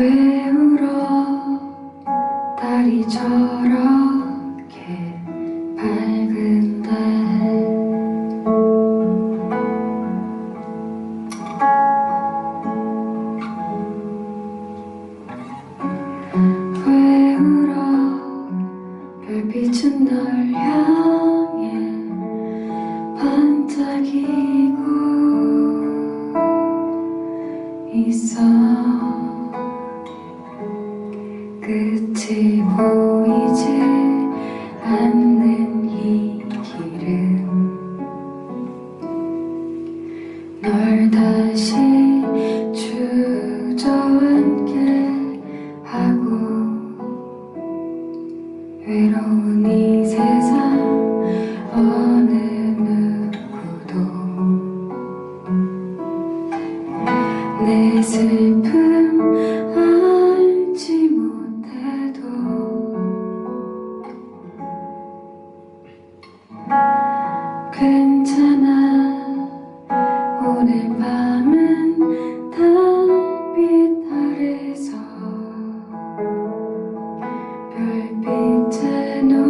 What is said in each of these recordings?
왜 울어 달이 저렇게 밝은데 왜 울어 별빛은 널 향해 반짝이고 있어. 끝이 보이지 않는 I know.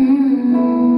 Mm-hmm.